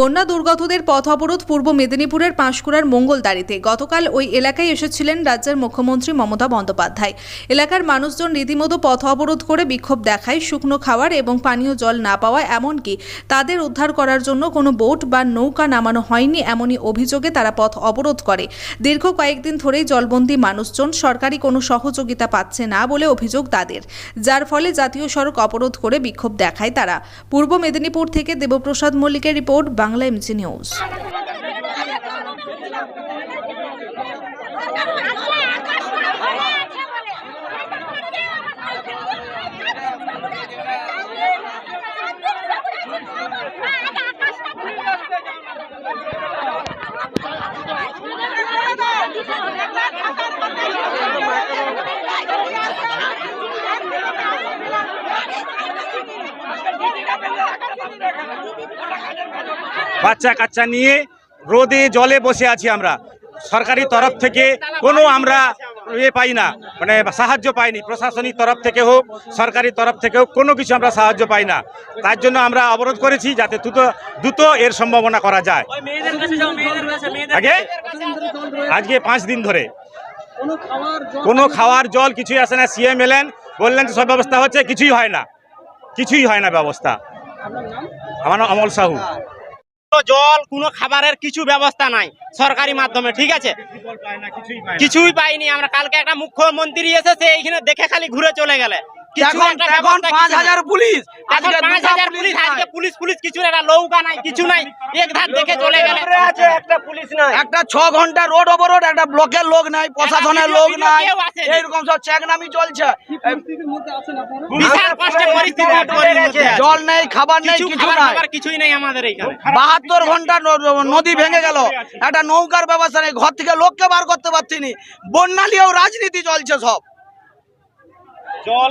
বন্যা দুর্গতদের পথ অবরোধ পূর্ব মেদিনীপুরের পাঁশকুড়ার মঙ্গলদারিতে গতকাল ওই এলাকায় এসেছিলেন রাজ্যের মুখ্যমন্ত্রী মমতা বন্দ্যোপাধ্যায়। এলাকার মানুষজন রীতিমতো পথ অবরোধ করে বিক্ষোভ দেখায়, শুকনো খাওয়ার এবং পানীয় জল না পাওয়া এমনকি তাদের উদ্ধার করার জন্য কোনো বোট বা নৌকা নামানো হয়নি এমনই অভিযোগে তারা পথ অবরোধ করে। দীর্ঘ কয়েকদিন ধরেই জলবন্দী মানুষজন সরকারি কোনো সহযোগিতা পাচ্ছে না বলে অভিযোগ তাদের। যার ফলে জাতীয় সড়ক অবরোধ করে বিক্ষোভ দেখায় তারা। পূর্ব মেদিনীপুর থেকে দেবপ্রসাদ মল্লিকের রিপোর্ট বাংলা এমজি নিউজ বাচ্চা কাচ্চা নিয়ে রোদে, জলে বসে আছি আমরা। সরকারি তরফ থেকে কোনো আমরা ইয়ে পাই না মানে সাহায্য পাইনি। প্রশাসনিক তরফ থেকে হোক, সরকারি তরফ থেকে হোক কোনো কিছু আমরা সাহায্য পাই না। তার জন্য আমরা অবরোধ করেছি যাতে দ্রুত দ্রুত এর সম্ভাবনা করা যায়। আগে? আজকে পাঁচ দিন ধরে। কোনো খাওয়ার জল কিছুই আসে না। সিএম এলেন, বললেন সব ব্যবস্থা হচ্ছে, কিছুই হয় না। কিছুই হয় না ব্যবস্থা। আমার নাম অমল সাহু। জল কোনো খাবারের কিছু ব্যবস্থা নাই সরকারি মাধ্যমে ঠিক আছে? কিছুই পাইনি আমরা কালকে একটা মুখ্যমন্ত্রী এসেছে এইখানে দেখে খালি ঘুরে চলে গেলে। পুলিশ পুলিশ পুলিশ কিছু না, একটা নাই কিছু নাই। এক ধার দেখে চলে গেলে। একটা পুলিশ নাই। একটা ছ ঘণ্টা রোড অবরোড একটা ব্লকের লোক নাই প্রশাসনের লোক নাই। এইরকম সব চলছে। কষ্টে পরিস্থিতি আছে। জল নেই খাবার নেই কিছু নাই। খাবার কিছুই নেই আমাদের এইখানে। বাহাত্তর ঘণ্টা নদী ভেঙে গেল। একটা নৌকার ব্যবস্থা নেই। ঘর থেকে লোককে বার করতে পারছি নি। বন্যা রাজনীতি চলছে সব। জল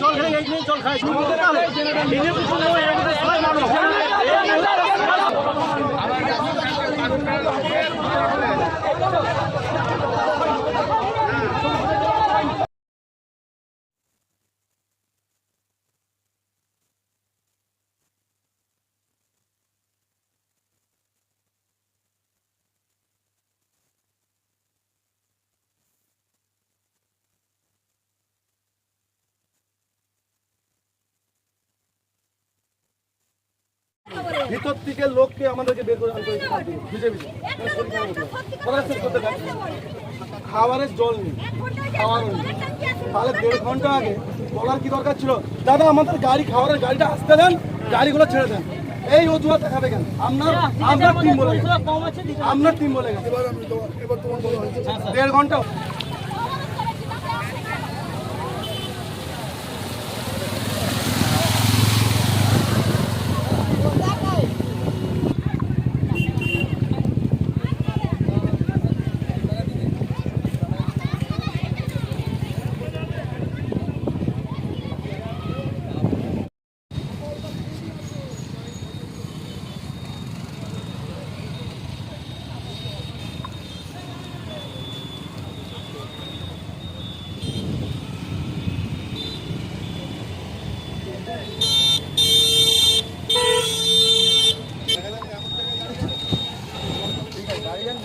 জল খেলে জল খায় ছয় মানুষ ভিতর থেকে লোককে আমাদেরকে বের করে আনতে হয়েছে। পারছি খাবারের জল নেই। খাওয়ার নেই। তাহলে দেড় ঘণ্টা আগে বলার কি দরকার ছিল? দাদা আমাদের গাড়ি খাবারের গাড়িটা আসতে দেন গাড়িগুলো ছেড়ে দেন। এই অজুহাত দেখাবে কেন? আপনার আপনার টিম বলে গেছে। আপনার টিম বলে গেছে। দেড় আমি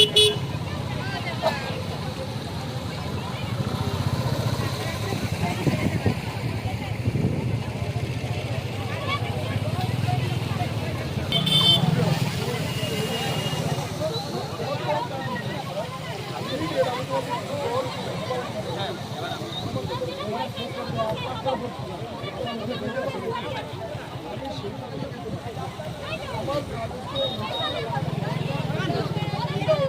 তোমার বলা